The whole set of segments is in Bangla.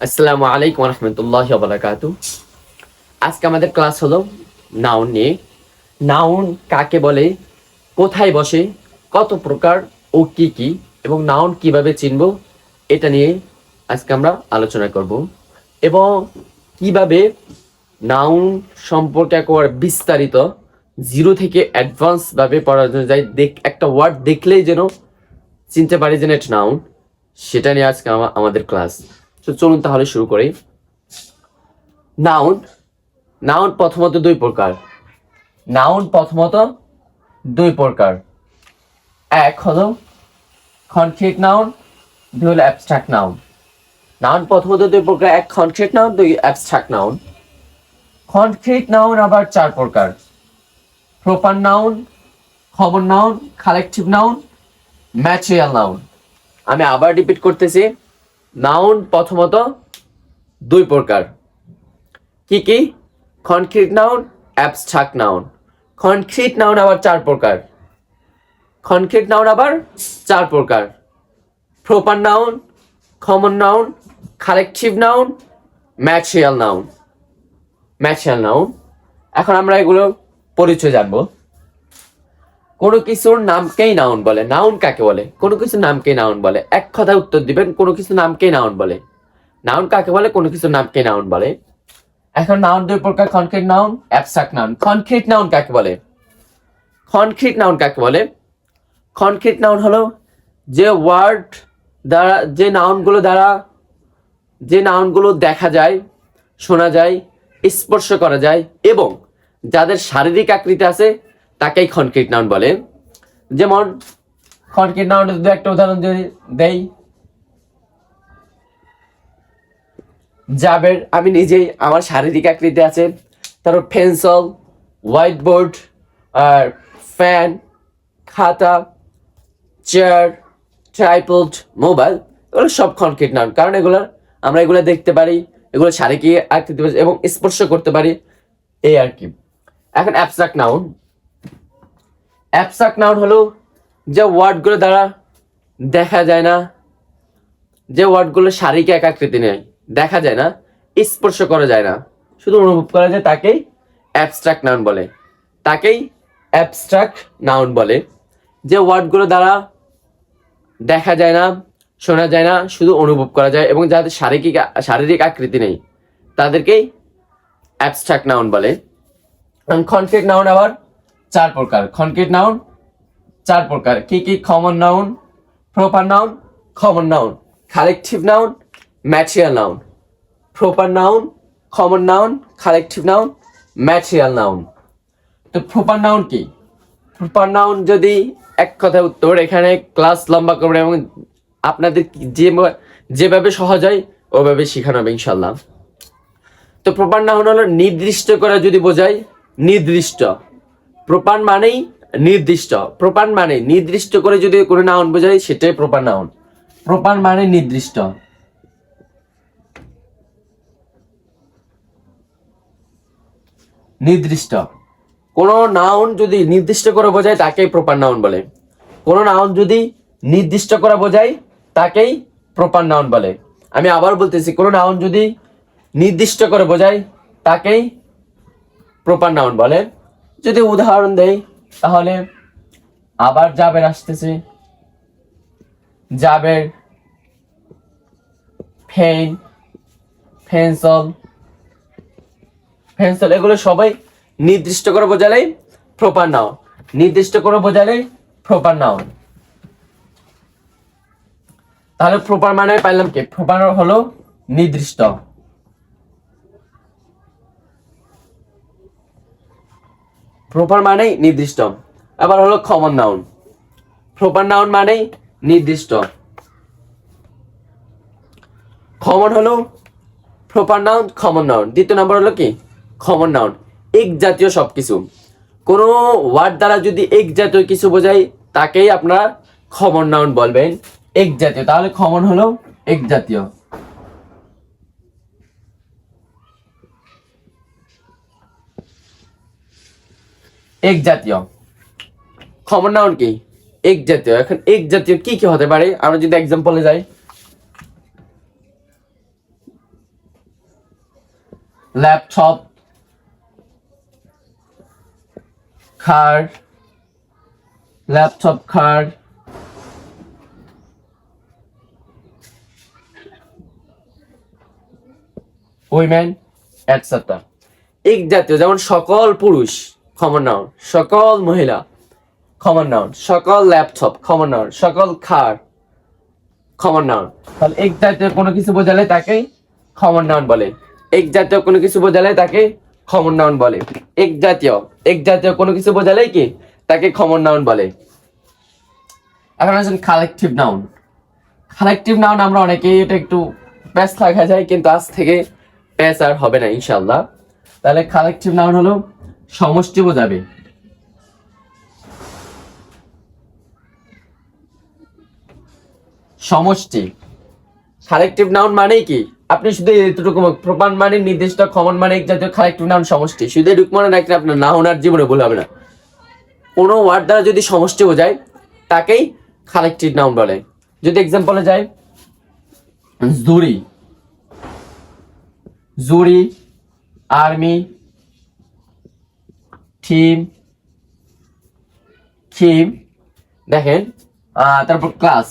আসসালামু আলাইকুম রহমতুল্লাহ বারাকাতু আজকে আমাদের ক্লাস হলো নাউন নিয়ে। নাউন কাকে বলে? কোথায় বসে? কত প্রকার ও কি কি? এবং নাউন কীভাবে চিনব? এটা নিয়ে আজকে আমরা আলোচনা করব। এবং কীভাবে নাউন সম্পর্কে একবার বিস্তারিত জিরো থেকে অ্যাডভান্স ভাবে পড়ানো যায় দেখ একটা ওয়ার্ড দেখলেই যেন চিনতে পারি যেন এটা নাউন সেটা নিয়ে আজকে আমাদের ক্লাস তো চলুন তাহলে শুরু করি। নাউন নাউন প্রথমত দুই প্রকার। নাউন প্রথমত দুই প্রকার। এক হলো কনক্রিট নাউন দুই হলো অ্যাবস্ট্রাক্ট নাউন নাউন প্রথমত দুই প্রকার, এক কনক্রিট নাউন দুই অ্যাবস্ট্রাক্ট নাউন কনক্রিট নাউন আবার চার প্রকার। Proper noun common noun collective noun material noun আমি আবার রিপিট করতেছি। নাউন প্রথমত দুই প্রকার। কি কি? Concrete noun abstract noun. Concrete noun আবার চার প্রকার। কনক্রিট নাউন আবার চার প্রকার। Proper noun common noun collective noun material noun. Material noun. এখন আমরা এগুলো পরিচয় জানব। কোনো কিছুর নামকেই নাউন বলে। নাউন কাকে বলে? কোনো কিছুর নামকেই নাউন বলে। এক কথায় উত্তর দিবেন, কোনো কিছুর নামকেই নাউন বলে। নাউন কাকে বলে? কোনো কিছুর নামকেই নাউন বলে। এখন নাউন দুই প্রকার concrete noun abstract noun concrete noun কাকে বলে? কনক্রিট নাউন কাকে বলে? কনক্রিট নাউন হলো যে ওয়ার্ড দ্বারা, যে নাউনগুলো দ্বারা, যে নাউনগুলো দেখা যায়, শোনা যায়, স্পর্শ করা যায়, এবং যাদের শারীরিক আকৃতি আছে তাকেই কনক্রিট নাউন বলে। যেমন কনক্রিট নাউন যদি একটা উদাহরণ যদি দেই। জাবের আমি নিজেই আমার শারীরিক আকৃতি আছে। তারপর পেন্সিল হোয়াইট বোর্ড আর ফ্যান খাতা চেয়ার ট্রাইপোড মোবাইল এগুলো সব কনক্রিট নাউন কারণ এগুলো আমরা এগুলো দেখতে পারি এগুলো শারীরিক আকৃতি এবং স্পর্শ করতে পারি। এই আর কি। এখন অ্যাবস্ট্রাক্ট নাউন অ্যাবস্ট্রাক্ট নাউন হলো যে ওয়ার্ডগুলো দ্বারা দেখা যায় না, যে ওয়ার্ডগুলো শারীরিক এক আকৃতি নেয়, দেখা যায় না, স্পর্শ করা যায় না। শুধু অনুভব করা যায় তাকেই অ্যাবস্ট্রাক্ট নাউন বলে। তাকেই অ্যাবস্ট্রাক্ট নাউন বলে। যে ওয়ার্ডগুলো দ্বারা দেখা যায় না, শোনা যায় না, শুধু অনুভব করা যায় এবং যাদের শারীরিক শারীরিক আকৃতি নেই, তাদেরকেই অ্যাবস্ট্রাক্ট নাউন বলে। কনক্রিট নাউন আবার চার প্রকার। কনক্রিট নাউন চার প্রকার। কি কি? Common noun proper noun common noun collective noun material noun proper noun common noun collective noun material noun তো প্রপার নাউন কি? প্রপার নাউন যদি এক কথা উত্তর এখানে ক্লাস লম্বা করবে এবং আপনাদের যে যেভাবে সহজ হয়, ওভাবে শেখানো হবে ইনশাল্লাহ তো প্রপার নাউন হলো নির্দিষ্ট করা যদি বোঝায়, নির্দিষ্ট। প্রপার মানেই নির্দিষ্ট। প্রপার মানে নির্দিষ্ট করে যদি কোনো নাউন বোঝায়, সেটাই প্রপার নাউন প্রপার মানে নির্দিষ্ট। নির্দিষ্ট। কোনো নাউন যদি নির্দিষ্ট করে বোঝায়, তাকেই প্রপার নাউন বলে। কোনো নাউন যদি নির্দিষ্ট করে বোঝায়, তাকেই প্রপার নাউন বলে। আমি আবার বলতেছি, কোনো নাউন যদি নির্দিষ্ট করে বোঝায়, তাকেই প্রপার নাউন বলে। যদি উদাহরণ দেই, তাহলে আবার জাবের আসতেছে। জাবের ফেন, ফেন্সল পেন্সিল এগুলো সবাই নির্দিষ্ট করে বোঝালেই প্রপার নাউন নির্দিষ্ট করে বোঝালেই প্রপার নাউন তাহলে প্রপার মানে পাইলাম কি? প্রপার হলো নির্দিষ্ট। প্রপার মানেই নির্দিষ্ট। আবার হলো কমন নাউন প্রপার নাউন মানেই নির্দিষ্ট। কমন হলো প্রপার নাউন কমন নাউন দ্বিতীয় নম্বর হলো কি? কমন নাউন এক জাতীয় সব কিছু কোনো ওয়ার্ড দ্বারা যদি এক জাতীয় কিছু বোঝায়, তাকেই আপনারা কমন নাউন বলবেন। এক জাতীয়। তাহলে কমন হলো এক জাতীয়। এক জাতীয়। কমন নাউন কি? এক জাতীয়। এখন এক জাতীয় কি কি হতে পারে? আমরা যদি এক্সাম্পলে যাই। ল্যাপটপ খার ল্যাপটপ car উইমেন এটসেট্রা এক জাতীয়, যেমন সকল পুরুষ। কমন নাউন সকল মহিলা। কমন নাউন সকল ল্যাপটপ কমন নাউন সকল খার কমন নাউন তাহলে এক জাতীয় কোনো কিছু বোঝালে তাকে কমন নাউন বলে। এক জাতীয় কোনো কিছু বোঝালে তাকে কমন নাউন বলে। এক জাতীয়। এক জাতীয় কোনো কিছু বোঝালে কি? তাকে কমন নাউন বলে। এখন আছেন কালেকটিভ নাউন কালেকটিভ নাউন আমরা অনেকেই এটা একটু প্যাস লাগা যায়, কিন্তু আজ থেকে প্যাস আর হবে না ইনশাল্লাহ তাহলে কালেকটিভ নাউন হলো সমষ্টি বোঝাবে সমষ্টি। কালেকটিভ নাউন মানেই কি? আপনি শুধু এতটুকু প্রমাণ মানে নির্দিষ্ট কমন মানে জাতীয় কালেকটিভ নাউন সমষ্টি। শুধু এটুকু মনে রাখলে আপনার নাউন আর জীবনে ভুল হবে না। কোনো ওয়ার্ড দ্বারা যদি সমষ্টি বোঝায়, তাকেই কালেকটিভ নাউন বলে। যদি এক্সাম্পলে যায় jury jury army team team দেখেন তারপর ক্লাস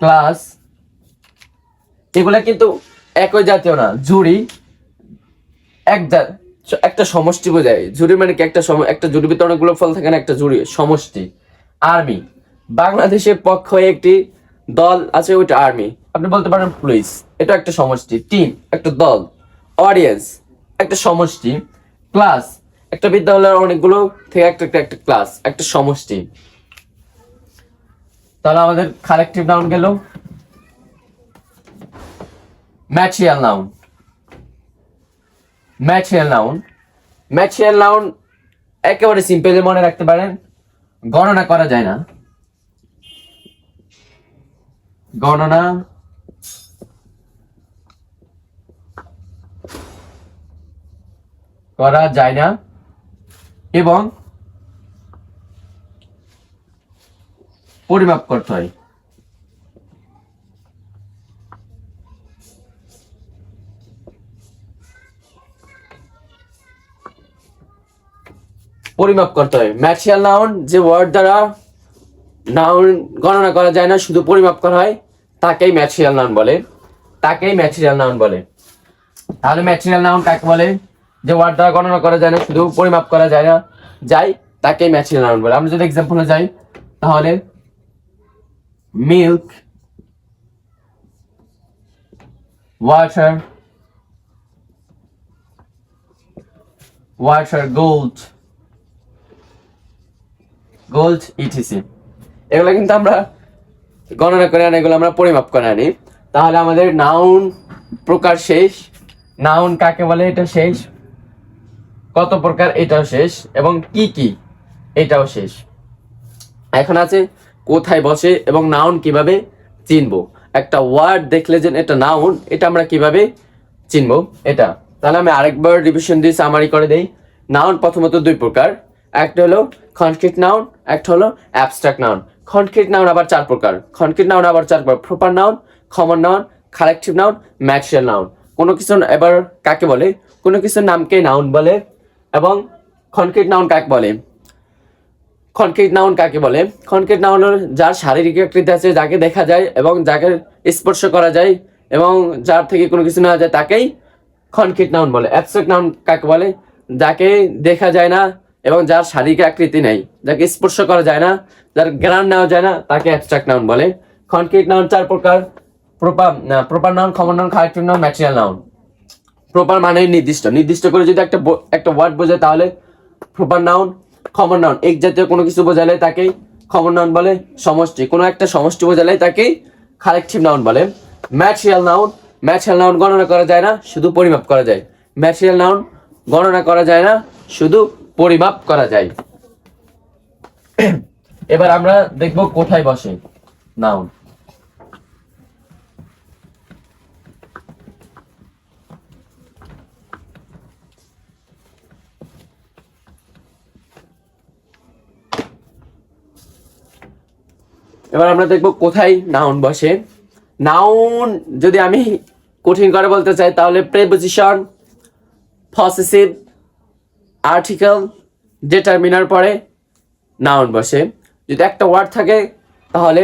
ক্লাস এগুলা কিন্তু একই জাতীয় না জুরি এক একটা সমষ্টি বোঝায়। জুরি মানে কি? একটা একটা জুরি ভিতরে অনেকগুলো ফল থাকে না, একটা জুরি সমষ্টি। আর্মি বাংলাদেশের পক্ষ একটি দল আছে, ওইটা আর্মি আপনি বলতে পারেন পুলিশ এটা একটা সমষ্টি। টিম একটা দল। অডিয়েন্স একটা সমষ্টি। ক্লাস একটা বিদ্যালয়ের অনেকগুলো থেকে একটা একটা একটা ক্লাস একটা সমষ্টি। তাহলে আমাদের কালেকটিভ নাউন গেল। Material noun material noun material noun একেবারে সিম্পলি মনে রাখতে পারেন। গণনা করা যায় না। গণনা করা যায় না। এবং পরিমাপ করতে হয়। পরিমাপ করতে হয়। ম্যাটেরিয়াল নাউন যে ওয়ার্ড দ্বারা নাউন গণনা করা যায় না, শুধু পরিমাপ করা হয়, তাকেই ম্যাটেরিয়াল নাউন বলে। তাকেই ম্যাটেরিয়াল নাউন বলে। তাহলে ম্যাটেরিয়াল নাউন কাকে বলে? যে ওয়ার্ড দ্বারা গণনা করা যায় না, শুধু পরিমাপ করা যায় না, যাই তাকেই ম্যাটেরিয়াল নাউন বলে। আমরা যদি এক্সাম্পলে যাই, তাহলে milk water water gold gold ETC এগুলো কিন্তু আমরা গণনা করে আনি, এগুলো আমরা পরিমাপ করে আনি। তাহলে আমাদের নাউন প্রকার শেষ। নাউন কাকে বলে? এটা শেষ। কত প্রকার এটাও শেষ এবং কি কি এটাও শেষ? এখন আছে কোথায় বসে এবং নাউন কীভাবে চিনব? একটা ওয়ার্ড দেখলে যে এটা নাউন এটা আমরা কীভাবে চিনবো? এটা। তাহলে আমি আরেকবার রিভিশন দিয়ে সামারি করে দেই। নাউন প্রথমত দুই প্রকার। একটা হলো কনক্রিট নাউন একটা হলো অ্যাবস্ট্রাক্ট নাউন কনক্রিট নাউন আবার চার প্রকার। কনক্রিট নাউন আবার চার প্রকার। Proper noun common noun collective noun material noun কোনো কিছু এবার কাকে বলে? কোনো কিছুর নামকে নাউন বলে। এবং কনক্রিট নাউন কাকে বলে? কনক্রিট নাউন কাকে বলে? কনক্রিট নাউন যার শারীরিক আকৃতি আছে, যাকে দেখা যায় এবং যাকে স্পর্শ করা যায় এবং যার থেকে কোনো কিছু নেওয়া যায় তাকেই কনক্রিট নাউন বলে। অ্যাবস্ট্রাক্ট নাউন কাকে বলে? যাকে দেখা যায় না এবং যার শারীরিক আকৃতি নেই, যাকে স্পর্শ করা যায় না, যার জ্ঞান নেওয়া যায় না, তাকে অ্যাবস্ট্রাক্ট নাউন বলে। কনক্রিট নাউন চার প্রকার। Proper proper noun common noun collective noun material noun proper মানে নির্দিষ্ট। নির্দিষ্ট করে যদি একটা একটা ওয়ার্ড বোঝায় তাহলে প্রপার নাউন কমন নাউন এক জাতীয় কোনো কিছু বোঝালে তাকে কমন নাউন বলে, সমষ্টি। কোনো একটা সমষ্টি বোঝালে তাকে কালেকটিভ নাউন বলে। ম্যাটেরিয়াল নাউন ম্যাটেরিয়াল নাউন গণনা করা যায় না, শুধু পরিমাপ করা যায়। ম্যাটেরিয়াল নাউন গণনা করা যায় না, শুধু পরিমাপ করা যায়। এবার আমরা দেখব কোথায় বসে নাউন এবার আমরা দেখব কোথায় নাউন বসে। নাউন যদি আমি কঠিন করে বলতে চাই, তাহলে প্রেপোজিশন পসেসিভ আর্টিকেল ডিটারমিনার পরে নাউন বসে। যদি একটা ওয়ার্ড থাকে, তাহলে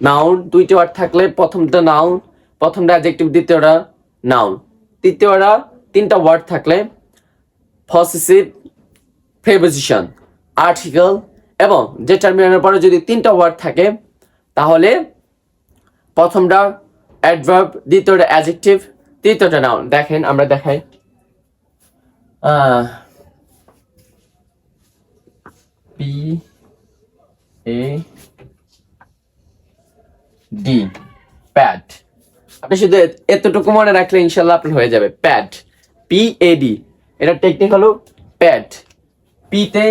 নাউন দুইটি ওয়ার্ড থাকলে প্রথমটা নাউন প্রথমটা অ্যাডজেক্টিভ দ্বিতীয়টা নাউন তৃতীয়টা, তিনটা ওয়ার্ড থাকলে পসেসিভ প্রেপোজিশন আর্টিকেল এবং ডিটারমিনার পরে যদি তিনটা ওয়ার্ড থাকে তাহলে প্রথমটা অ্যাডভার্ব দ্বিতীয়টা অ্যাডজেক্টিভ তৃতীয়টা নাউন দেখেন, আমরা দেখাই। পি এ ডি প্যাড আপনি শুধু এতটুকু মনে রাখলে ইনশাল্লাহ আপনার হয়ে যাবে। প্যাড পি এ ডি এটা টেকনিক হলো প্যাড পিতে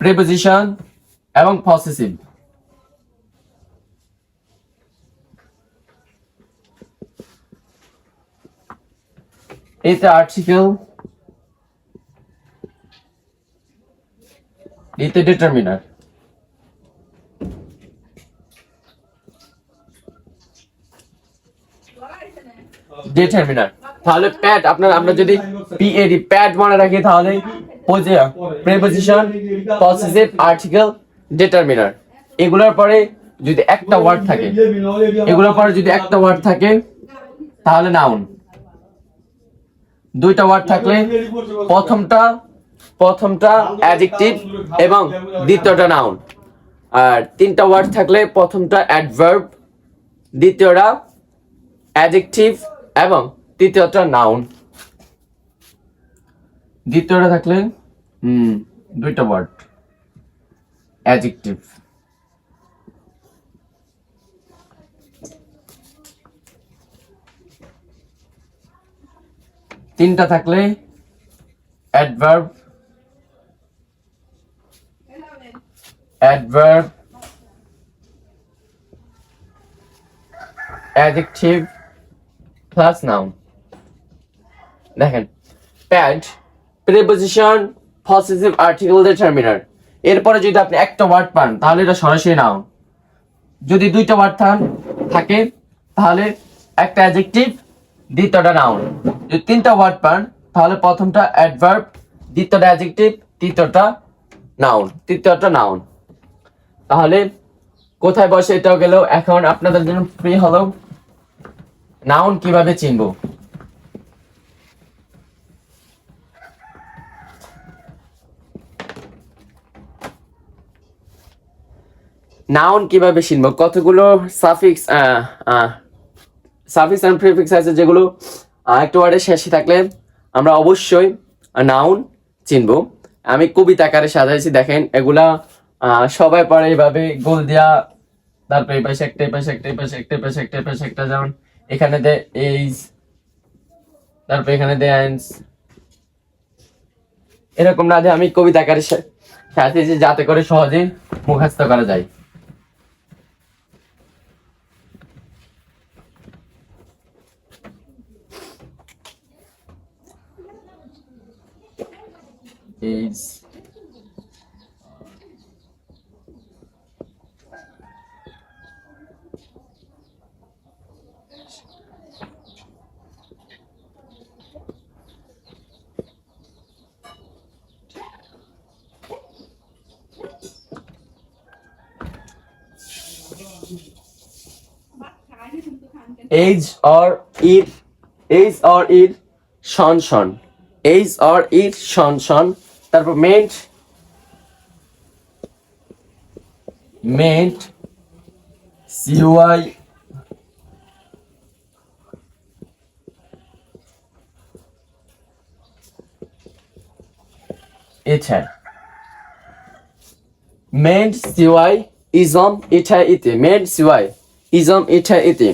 প্রিপোজিশন এবং পসেসিভ এতে আর্টিকেল এতে ডিটারমিনার ডিটারমিনার তাহলে প্যাড আপনার আমরা যদি পিএডি প্যাড মনে রাখি, তাহলে প্রেপোজিশন পসেসিভ আর্টিকেল ডিটারমিনার এগুলোর পরে যদি একটা ওয়ার্ড থাকে, এগুলোর পরে যদি একটা ওয়ার্ড থাকে, তাহলে নাউন দুইটা ওয়ার্ড থাকলে প্রথমটা প্রথমটা অ্যাডজেক্টিভ এবং দ্বিতীয়টা নাউন আর তিনটা ওয়ার্ড থাকলে প্রথমটা অ্যাডভার্ব দ্বিতীয়টা অ্যাডজেক্টিভ এবং তৃতীয়টা নাউন দ্বিতীয়টা থাকলে হুম। দুইটা ওয়ার্ড অ্যাডজেক্টিভ তিনটা থাকলে adverb adverb adjective plus noun দেখেন PAD preposition possessive article determiner এরপরে যদি আপনি একটা ওয়ার্ড পান, তাহলে এটা সরাসরি নাউন যদি দুইটা ওয়ার্ড থান, থাকে, তাহলে একটা অ্যাডজেক্টিভ দ্বিতীয়টা নাউন যদি তিনটা ওয়ার্ড পান, তাহলে প্রথমটা অ্যাডভার্ব দ্বিতীয়টা অ্যাডজেক্টিভ তৃতীয়টা নাউন তৃতীয়টা নাউন তাহলে কোথায় বসে এটাও গেল, এখন আপনাদের জন্য ফ্রি হলো। নাউন কীভাবে চিনবো? নাউন কীভাবে চিনবো কতগুলো সাফিক্স সাফিক্স এন্ড প্রিফিক্স আছে যেগুলো একটা ওয়ার্ডের শেষে থাকলে আমরা অবশ্যই নাউন চিনবো। আমি কবিতা আকারে সাজাইছি, দেখেন, এগুলা সবাই পড়ে এইভাবে গোল দিয়া, তারপরে এই পাশে একটা পাশে একটা পাশে একটা পাশে একটা পাশে একটা, যেমন এখানে দে এইজ তারপরে এখানে দে অ্যান্স এরকম না যে আমি কবিতা আকারে সাজিয়েছি যাতে করে সহজে মুখস্থ করা যায়। değiliz. Age are ir Age are ir Shan Shan Age are ir Shan Shan তারপর মেন্ট মেন্ট সিওয়াই এটা মেন্ট সিওয়াই ইজম ইটা ইতে মেন্ট সিওয়াই ইজম ইটা ইতে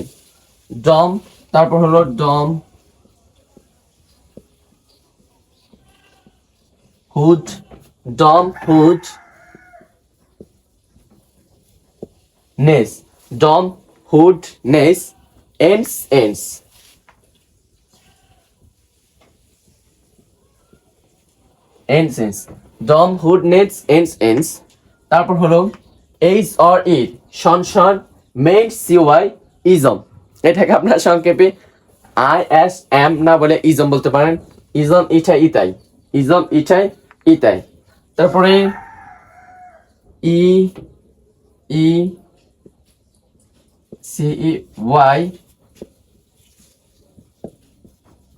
ডম তারপর হলো ডম হুড ডম hood ness, dom hood ness, ence এন্স। এন্স এন্স। ডম হুড নেস, এন্স এন্স। তারপর হলো এইচ অর ইট শন শন মেড সি, ওয়াই, ইজম। এটাকে আপনার সংক্ষেপে আই, এস, এম না বলে ইজম বলতে পারেন। ইজম, ইটাই, ইতাই। ইজম, ইটাই ইতাই তারপরে E E, C, E, Y,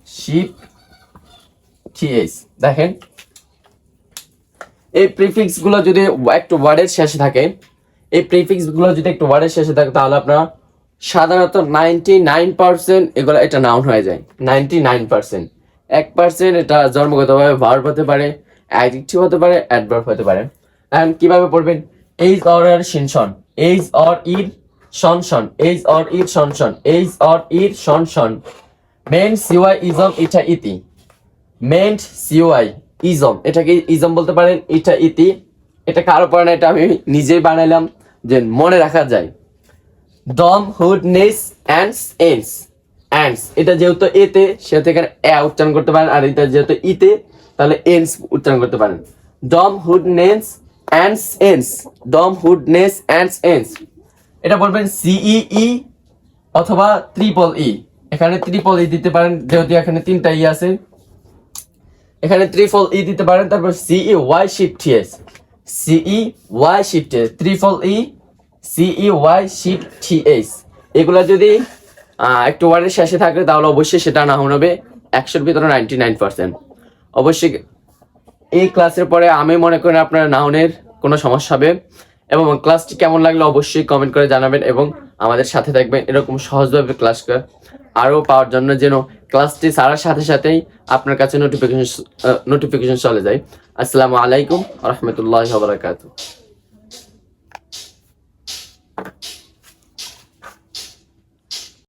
ship T S দেখেন, এই প্রিফিক্সগুলো যদি একটু ওয়ার্ডের শেষে থাকে, এই প্রিফিক্সগুলো যদি একটু ওয়ার্ডের শেষে থাকে, তাহলে আপনারা সাধারণত নাইনটি নাইন পার্সেন্ট এগুলো এটা নাউন হয়ে যায়। Ninety nine percent. এক পার্সেন্ট এটা জন্মগতভাবে ভার্ব হতে পারে। অ্যাডজেক্টিভ হতে পারে অ্যাডভার্ব হতে পারে। এখন কীভাবে পড়বেন? এইজ অর এর শিনশন এইজ অর ইর শন শন এইজ অর ইর শন শন এইজ অর ইর শন শন মেন সিওয়াই ইজম ইটা ইতি। মেন্ট সিওআই ইজম এটাকে ইজম বলতে পারেন, এটা ইতি। এটা কারও পরে না, এটা আমি নিজেই বানাইলাম। যে মনে রাখা যায়। দম হুড নেস অ্যান্ডস এন্স অ্যান্ডস এটা যেহেতু এতে, সেহেতু এখানে এ উচ্চারণ করতে পারেন, আর এটা যেহেতু ইতে তাহলে এন্স উচ্চারণ করতে পারেন। ডম হুড নেস অ্যান্ডস এন্স ডম হুড নেস অ্যান্ডস এন্স এটা বলবেন সিই ই অথবা ত্রিপল ই এখানে ত্রিপল ই দিতে পারেন, যেহেতু এখানে তিনটা ই আছে। এখানে ত্রিফল ই দিতে পারেন, তারপর C E Y shift S C E Y shift S ত্রিফল E C E Y shift S এগুলো যদি একটু ওয়ার্ডের শেষে থাকে, তাহলে অবশ্যই সেটা না হবে একশোর ভিতরে নাইনটি নাইন পার্সেন্ট অবশ্যই এই ক্লাসের পরে আমি মনে করি আপনার নাউনের কোনো সমস্যা হবে। এবং ক্লাসটি কেমন লাগল অবশ্যই কমেন্ট করে জানাবেন এবং আমাদের সাথে থাকবেন এরকম সহজভাবে ক্লাস করে আরও পাওয়ার জন্য যেন ক্লাসটি সারার সাথে সাথেই আপনার কাছে নোটিফিকেশন নোটিফিকেশন চলে যায়। আসসালামু আলাইকুম রহমতুল্লাহ বারাকাতু